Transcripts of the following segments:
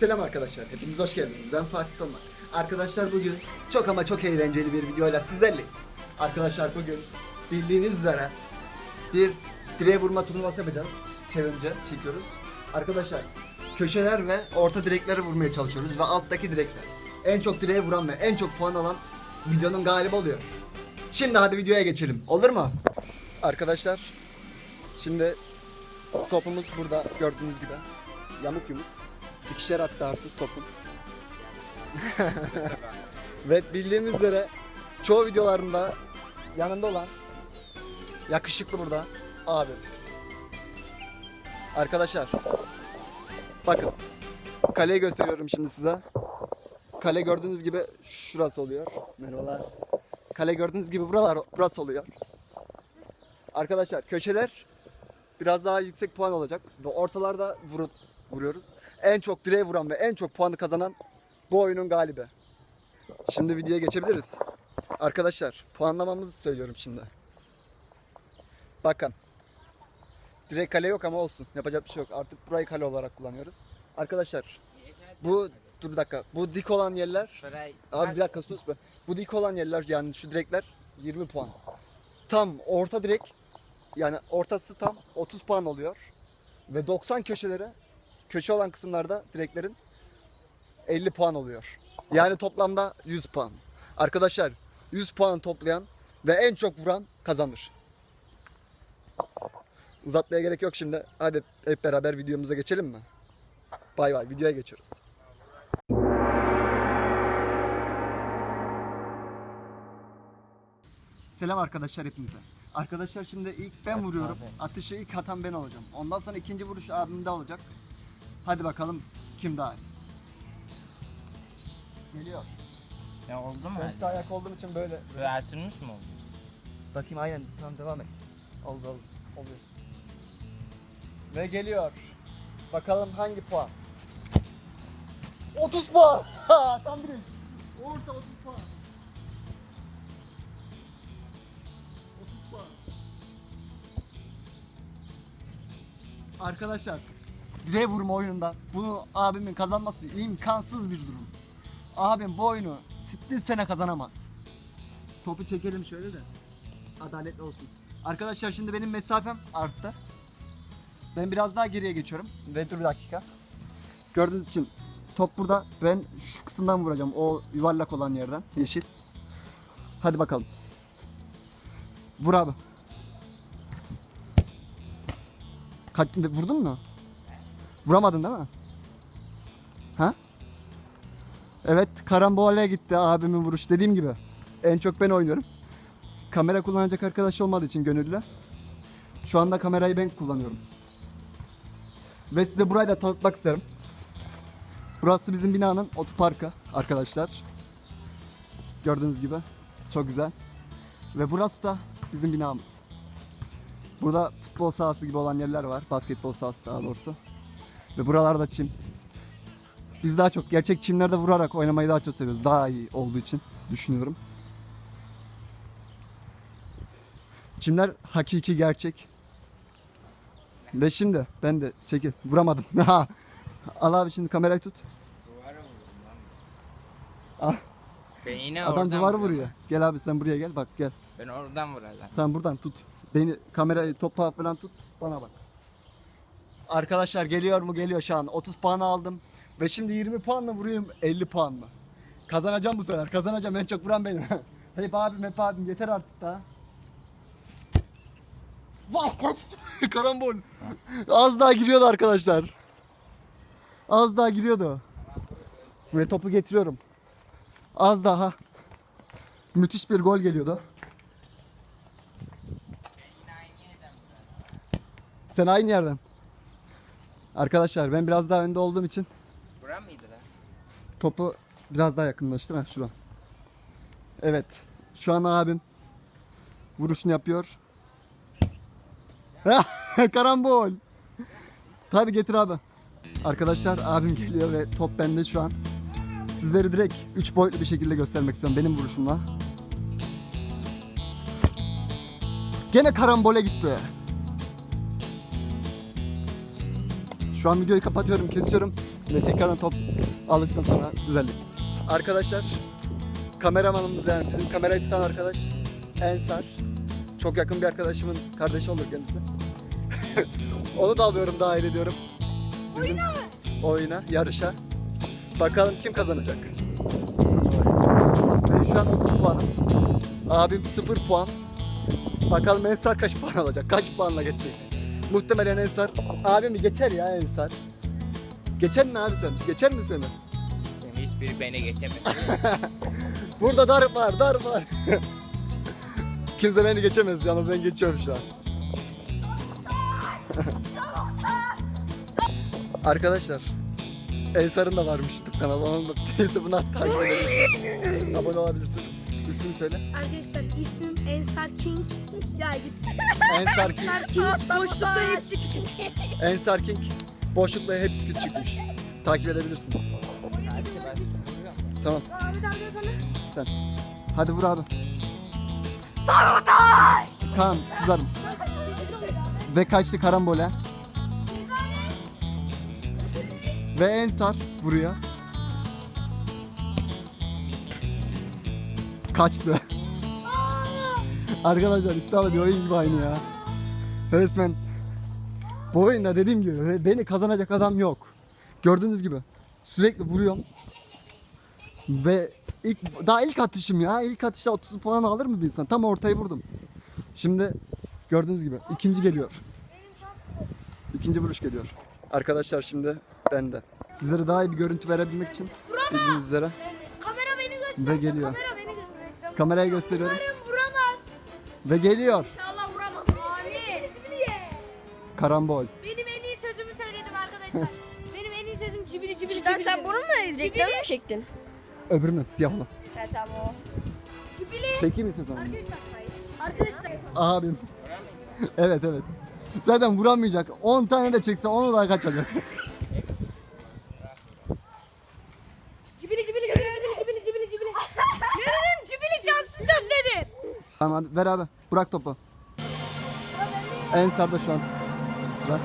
Selam arkadaşlar, hepiniz hoş geldiniz. Ben Fatih Tomak. Arkadaşlar bugün çok ama çok eğlenceli bir videoyla sizlerleyiz. Arkadaşlar bugün bildiğiniz üzere bir direğe vurma turnuvası yapacağız. Challenge'ı çekiyoruz. Arkadaşlar köşeler ve orta direkleri vurmaya çalışıyoruz ve alttaki direkler. En çok direğe vuran ve en çok puan alan videonun galibi oluyor. Şimdi hadi videoya geçelim. Olur mu? Arkadaşlar şimdi topumuz burada gördüğünüz gibi. Yamuk yumuk. İkişer attı artık topun. Ve bildiğimiz üzere çoğu videolarında yanında olan yakışıklı burada abi. Arkadaşlar bakın kaleyi gösteriyorum şimdi size. Kale gördüğünüz gibi şurası oluyor. Merhabalar. Kale gördüğünüz gibi buralar burası oluyor. Arkadaşlar köşeler biraz daha yüksek puan olacak ve ortalarda vurup vuruyoruz. En çok direğe vuran ve en çok puanı kazanan bu oyunun galibi. Şimdi videoya geçebiliriz. Arkadaşlar puanlamamızı söylüyorum şimdi. Bakın. Direkt kale yok ama olsun. Yapacak bir şey yok. Artık burayı kale olarak kullanıyoruz. Arkadaşlar bu dur bir dakika. Bu dik olan yerler Abi bir dakika sus be. Bu dik olan yerler yani şu direkler 20 puan. Tam orta direk yani ortası tam 30 puan oluyor. Ve 90 köşelere köşe olan kısımlarda direklerin 50 puan oluyor. Yani toplamda 100 puan. Arkadaşlar 100 puan toplayan ve en çok vuran kazanır. Uzatmaya gerek yok şimdi. Hadi hep beraber videomuza geçelim mi? Bay bay videoya geçiyoruz. Selam arkadaşlar hepinize. Arkadaşlar şimdi ilk ben vuruyorum. Atışı ilk atan ben olacağım. Ondan sonra ikinci vuruş abimde olacak. Hadi bakalım kim daha iyi. Geliyor. Ya oldu mu? Size ayak olduğum için böyle. Böyle mı oldu? Bakayım aynen tamam devam et. Oldu oldu. Oluyor. Ve geliyor. Bakalım hangi puan? 30 puan. Ha, tam bir. Orta 30 puan. 30 puan. Arkadaşlar direğe vurma oyununda bunu abimin kazanması imkansız bir durum. Abim bu oyunu sittin sene kazanamaz. Topu çekelim şöyle de adaletli olsun. Arkadaşlar şimdi benim mesafem arttı. Ben biraz daha geriye geçiyorum. Ve dur bir dakika. Gördüğünüz için top burada. Ben şu kısımdan vuracağım. O yuvarlak olan yerden. Yeşil. Hadi bakalım. Vur abi. Kaç, vurdun mu? Vuramadın değil mi? Ha? Evet karambole gitti abimin vuruş. Dediğim gibi en çok ben oynuyorum. Kamera kullanacak arkadaş olmadığı için gönüllü. Şu anda kamerayı ben kullanıyorum. Ve size burayı da tanıtmak isterim. Burası bizim binanın otoparkı arkadaşlar. Gördüğünüz gibi çok güzel. Ve burası da bizim binamız. Burada futbol sahası gibi olan yerler var. Basketbol sahası daha doğrusu. Ve buralarda çim. Biz daha çok gerçek çimlerde vurarak oynamayı daha çok seviyoruz. Daha iyi olduğu için düşünüyorum. Çimler hakiki gerçek. Ve şimdi ben de çekil vuramadım. Al abi şimdi kamerayı tut. Ah. Ben yine Adam oradan duvarı vuruyorum. vuruyor. Gel abi sen buraya gel bak gel. Ben oradan vuracağım. Tamam buradan tut. Beni kamerayı topa falan tut. Bana bak. Arkadaşlar geliyor mu geliyor şu an. 30 puan aldım. Ve şimdi 20 puan mı vurayım 50 puan mı? Kazanacağım bu sefer. Kazanacağım. En çok vuran benim. hep abim hep abim. Yeter artık daha. Vah kaçtı. Karambol. Az daha giriyordu arkadaşlar. Az daha giriyordu. Ve topu getiriyorum. Az daha. Müthiş bir gol geliyordu. Sen aynı yerden. Arkadaşlar ben biraz daha önde olduğum için Bura mıydı lan? topu biraz daha yakınlaştır ha şura. Evet. Şu an abim vuruşunu yapıyor. Karambol. Hadi getir abi. Arkadaşlar abim geliyor ve top bende şu an. Sizleri direkt 3 boyutlu bir şekilde göstermek istiyorum benim vuruşumla. Gene karambole gitti. Şu an videoyu kapatıyorum, kesiyorum. Ve tekrardan top aldıktan sonra sizlerle. Arkadaşlar kameramanımız yani bizim kamerayı tutan arkadaş Ensar. Çok yakın bir arkadaşımın kardeşi olur kendisi. Onu da alıyorum dahil ediyorum. Bizim oyuna mı? Oyuna, yarışa. Bakalım kim kazanacak. Ben şu an 30 puanım. Abim 0 puan. Bakalım Ensar kaç puan alacak? Kaç puanla geçecek? Muhtemelen Ensar. Abim bir geçer ya Ensar. Geçer mi abi sen? Geçer mi seni? Hiçbiri beni geçemedi. Burada dar var, dar var. Kimse beni geçemez ama ben geçiyorum şu an. Arkadaşlar, Ensar'ın da varmış YouTube kanalı. Onun da takip edebilirsiniz. Abone olabilirsiniz. İsmini söyle. Arkadaşlar ismim Ensar King. Ya git. Ensar King. Ensar King. Boşlukta hepsi küçük. Ensar King. Boşlukla hepsi küçükmüş. Takip edebilirsiniz. Tamam, Ahmet abi de sana. sen. Hadi vur abi. Tamam, kızarım. Ve kaçtı karambole. Ve Ensar vuruyor. Kaçtı. Arkadaşlar iddialı bir oyun gibi aynı ya. Resmen bu oyunda dediğim gibi beni kazanacak adam yok. Gördüğünüz gibi sürekli vuruyorum. Ve ilk daha ilk atışım ya. ilk atışta 30 puan alır mı bir insan? Tam ortayı vurdum. Şimdi gördüğünüz gibi ikinci geliyor. İkinci vuruş geliyor. Arkadaşlar şimdi ben de. Sizlere daha iyi bir görüntü verebilmek için bildiğiniz üzere Kamera beni göster. ve geliyor. Kamera. Kameraya gösteriyorum Umarım vuramaz. ve geliyor. İnşallah vuramaz. Abi. Karambol. Benim en iyi sözümü söyledim arkadaşlar. Benim en iyi sözüm cibili cibili Cidden cibili. sen bunu mu reklam mı çektin? Öbürünü siyah olan. Ha tamam o. Cibili. Çekeyim mi sen onu? Arkadaşlar. Arkadaşlar. Abim. evet evet. Zaten vuramayacak. 10 tane de çekse onu daha kaçacak. Cibili cibili cibili cibili cibili cibili cibili. ne dedim? Cibili şanslı söz dedim. Tamam hadi ver abi. Bırak topu. Ensar'da şu an. Sıra.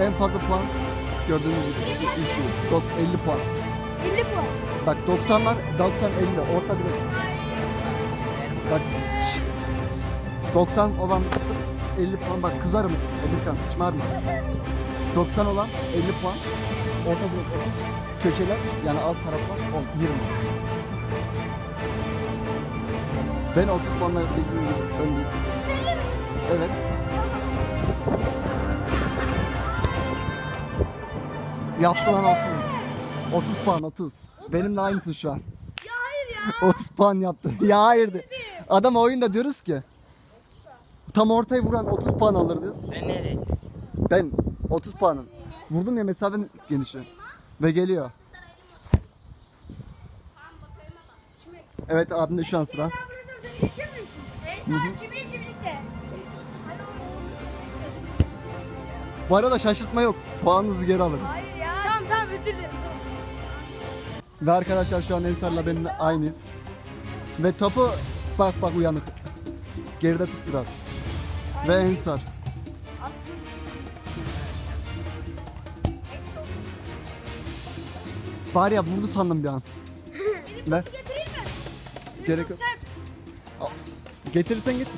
En fazla puan gördüğünüz gibi ilk Dok- 50 puan. 50 puan. Bak 90'lar 90 50 orta direkt. Bak şşş. 90 olan kısım 50 puan bak kızarım Emirkan şımarma. 90 olan 50 puan. Orta direkt 30. Köşeler yani alt taraflar 10 20. Ben 30 puanla ilgili öndeyim. Evet. Yaptı lan 30. 30 puan 30. Benimle aynısın şu an. Ya hayır ya. 30 puan yaptı. ya hayırdı. Adam oyunda diyoruz ki tam ortaya vuran 30 puan alır diyoruz. Sen nereye? Ben 30 puanım. Vurdum ya mesafenin genişi. Ve geliyor. Evet abim de şu an sıra. Bu arada şaşırtma yok. Puanınızı geri alın. Hayır ya. Tamam tamam özür dilerim. Ve arkadaşlar şu an Ensar'la benimle aynıyız. Ve topu bak bak uyanık. Geride tut biraz. Ve Ensar. Var ya vurdu sandım bir an. Ver. Gerek yok. Al. Getirirsen git.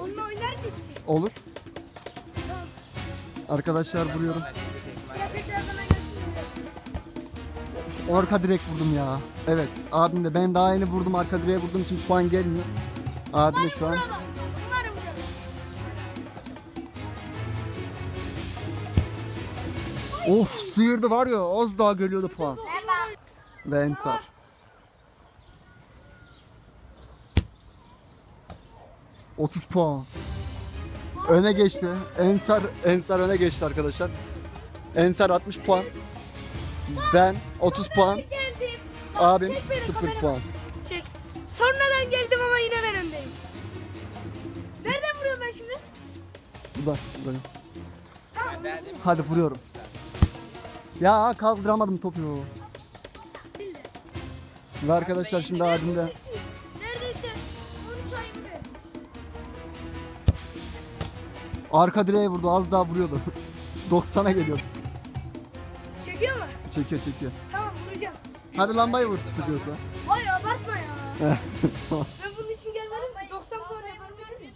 Onunla oynar mısın? Olur. Arkadaşlar vuruyorum. Sıra tekrardan oynasın. Arka direk vurdum ya. Evet. Abim de ben daha yeni vurdum arka direğe vurduğum için puan gelmiyor. Abim de şu an. Vuramaz. Of sıyırdı var ya az daha geliyordu puan. Ve Ensar. ...30 puan. Öne geçti. Ensar Ensar öne geçti arkadaşlar. Ensar 60 puan. Ben 30 puan. Abim Çek beni 0 kamera. puan. Çek. Sonradan geldim ama yine ben öndeyim. Nereden vuruyorum ben şimdi? Ben derdim. Hadi vuruyorum. Ya kaldıramadım topu. Ve arkadaşlar şimdi abim de Neredeyse 13 ay? Arka direğe vurdu az daha vuruyordu. 90'a geliyor. Çekiyor mu? Çekiyor çekiyor. Tamam vuracağım. Hadi lambayı vur sıkıyorsa. Hayır abartma ya. ben bunun için gelmedim ki 90 puan yaparım dedim.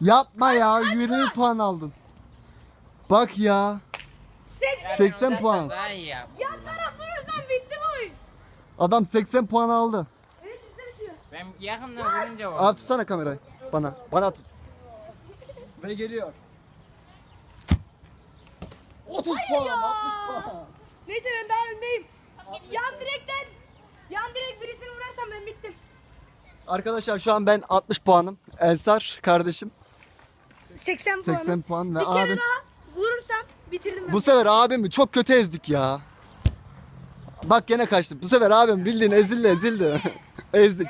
Yapma ya 20 puan aldın. Bak ya. 80. 80 puan. Daha iyi yap. Yan taraf vurursan bitti bu oyun. Adam 80 puan aldı. Evet bizde bitiyor. Ben yakından vurunca oldu. Abi tutsana kamerayı. Bana. Bana tut. Ve geliyor. 30 puan, 60 puan. Neyse ben daha öndeyim. Yan direkten yan direkt birisini vurarsam ben bittim. Arkadaşlar şu an ben 60 puanım. Ensar kardeşim 80 puan. 80 puan ve Bir kere abim. daha vurursam bitirdim ben. Bu sefer abimi çok kötü ezdik ya. Bak gene kaçtık. Bu sefer abim bildiğin ezildi ezildi. ezdik.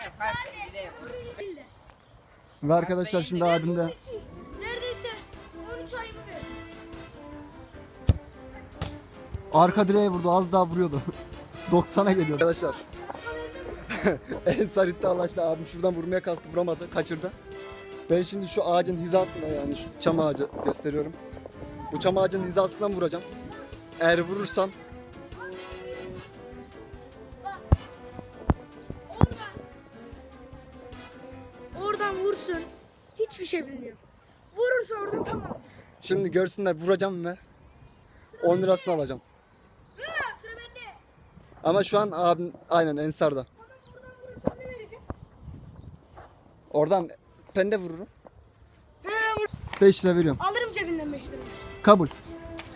Ve arkadaşlar şimdi abim de Neredeyse 13 ayımı ver. arka direğe vurdu az daha vuruyordu. 90'a geliyor. Arkadaşlar. Ensar iddialaştı abim şuradan vurmaya kalktı vuramadı kaçırdı. Ben şimdi şu ağacın hizasına yani şu çam ağacı gösteriyorum. Bu çam ağacının hizasından vuracağım. Eğer vurursam Oradan. Vursun. Hiçbir şey bilmiyorum. Vurursa oradan tamam. şimdi görsünler vuracağım ve 10 lirasını alacağım. Ha, sıra bende. Ama şu an abim aynen Ensar'da. Ne vereceğim? Oradan ben de vururum. He, vur. 5 lira veriyorum. Alırım cebinden 5 lira. Kabul.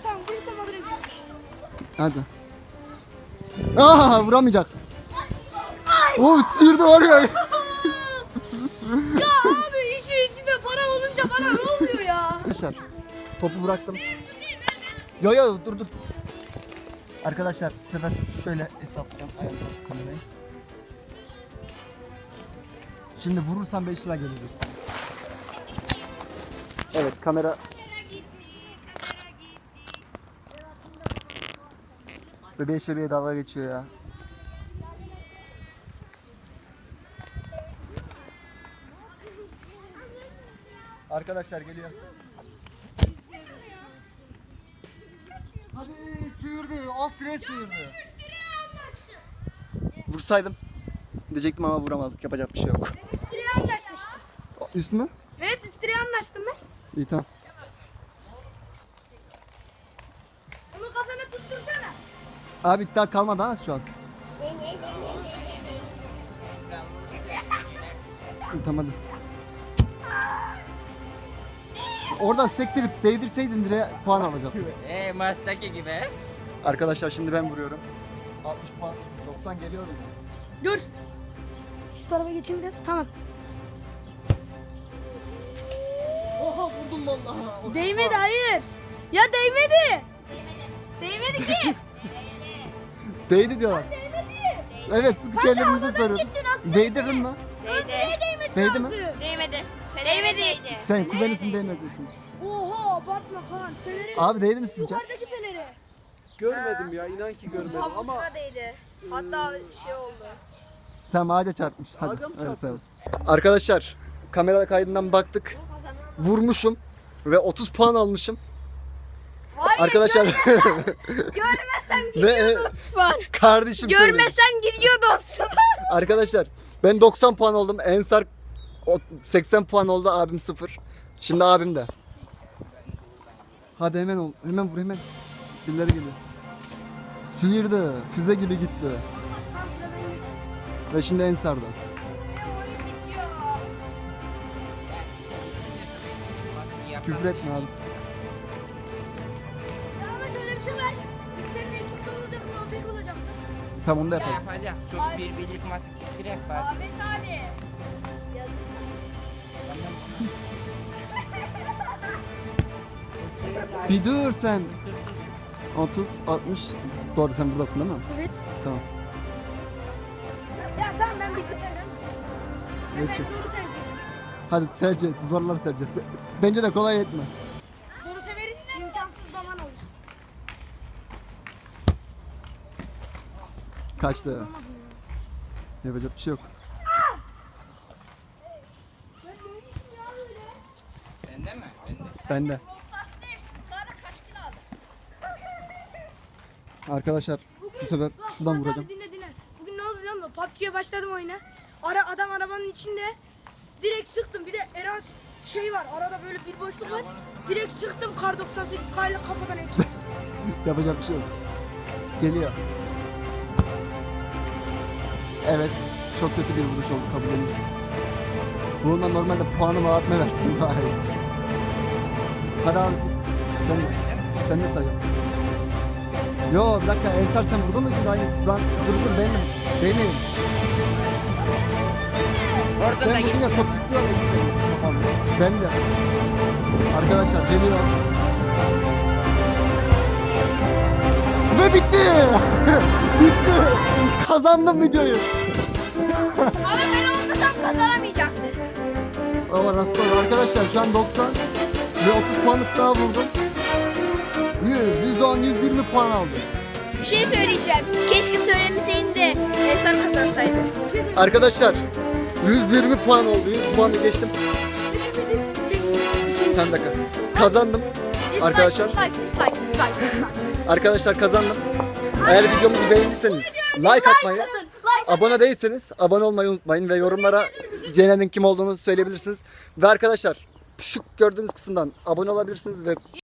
Tamam vurursam alırım. Hadi. Aa vuramayacak. Oo sıyırdı var ya. Ya abi işin içinde para olunca bana ne oluyor ya? Arkadaşlar topu bıraktım. Yo yo dur dur. Arkadaşlar bu sefer şöyle hesaplayacağım ayarlayacağım kamerayı. Şimdi vurursam 5 lira gelecek. Evet kamera Bebeğe şebeğe dalga geçiyor ya. Arkadaşlar geliyor. Hadi sıyırdı. Alt direğe sıyırdı. Vursaydım. Diyecektim ama vuramadık. Yapacak bir şey yok. Üstüne anlaşmıştım. Üst mü? Evet üstüne anlaştım ben. İyi tamam. Abi iddia kalmadı ha şu an. Tamam hadi. Oradan sektirip değdirseydin direğe puan alacaktın. Ee maçtaki gibi. Arkadaşlar şimdi ben vuruyorum. 60 puan. 90 geliyorum. Dur. Şu tarafa geçeyim biraz. Tamam. Oha vurdum vallahi. Değmedi hayır. Ya değmedi. Değmedi ki. Değdi diyorlar. Evet spikerlerimize soruyorum. Değdirdin mi? Değdi. Değdi mi? Değmedi. Değmedi. Sen kuzenisin değmedisin. Oha abartma Kaan. Feneri. Abi değdi mi sizce? Yukarıdaki feneri. Görmedim ya inan ki görmedim Tam ama ucuna değdi. Hatta şey oldu. Tamam ağaca çarpmış. Hadi. Ağaca mı öyle çarptı? sayalım. Arkadaşlar kamera kaydından baktık. Vurmuşum ve 30 puan almışım. Var ya Arkadaşlar görmesem e, gidiyordu Osman. kardeşim. Görmesem gidiyordu Osman. Arkadaşlar ben 90 puan oldum. Ensar o- 80 puan oldu. Abim 0. Şimdi abim de. Hadi hemen ol. Hemen vur hemen. Birileri geliyor. Sıyırdı. Füze gibi gitti. Ve şimdi Ensar'da. Küfür etme abi. Tamam onu da Ne yaparız. yapacak? Çok bir birlik maçı direkt var. Ahmet abi. Yazık Bir dur sen. 30, 60. Doğru sen buradasın değil mi? Evet. Tamam. Ya tamam ben. Ben Geçin. zoru tercih. Hadi tercih et. Zorları tercih et. Bence de kolay etme. Zoru severiz. imkansız zaman olur. Kaçtı. Yapacak bir şey yok. Sende mi? Bende. Bende. Arkadaşlar bu sefer şuradan Murat vuracağım. Abi dinle dinle. Bugün ne oldu biliyor musun? PUBG'ye başladım oyuna. Ara, adam arabanın içinde. Direkt sıktım. Bir de Eras şey var. Arada böyle bir boşluk var. Direkt sıktım kar 98 kayla kafadan headshot. Yapacak bir şey yok. Geliyor. Evet. Çok kötü bir vuruş oldu kabul ediyorum. Bununla normalde puanımı abime versin iyi. Hadi abi. Sen, sen de say. Yo bir dakika Ensar sen burada mıydın? Aynı Kur'an dur dur benim. Benim. Orada da Sen vurdun ya gitti. top gitti oraya gitti. Ben de. Arkadaşlar geliyor. Bitti. bitti. Kazandım videoyu. Ama ben olmasam kazanamayacaktı. Ama olur? Arkadaşlar şu an 90 ve 30 puanlık daha vurdum. 100, 110, 120 puan aldım. Bir şey söyleyeceğim. Keşke söylemeseydin de Eser kazansaydı. Arkadaşlar 120 puan oldu. 100 puanı geçtim. Sen dakika. Kazandım. Arkadaşlar. Arkadaşlar kazandım. Eğer videomuzu beğendiyseniz like atmayı, abone değilseniz abone olmayı unutmayın ve yorumlara yenenin kim olduğunu söyleyebilirsiniz. Ve arkadaşlar şu gördüğünüz kısımdan abone olabilirsiniz ve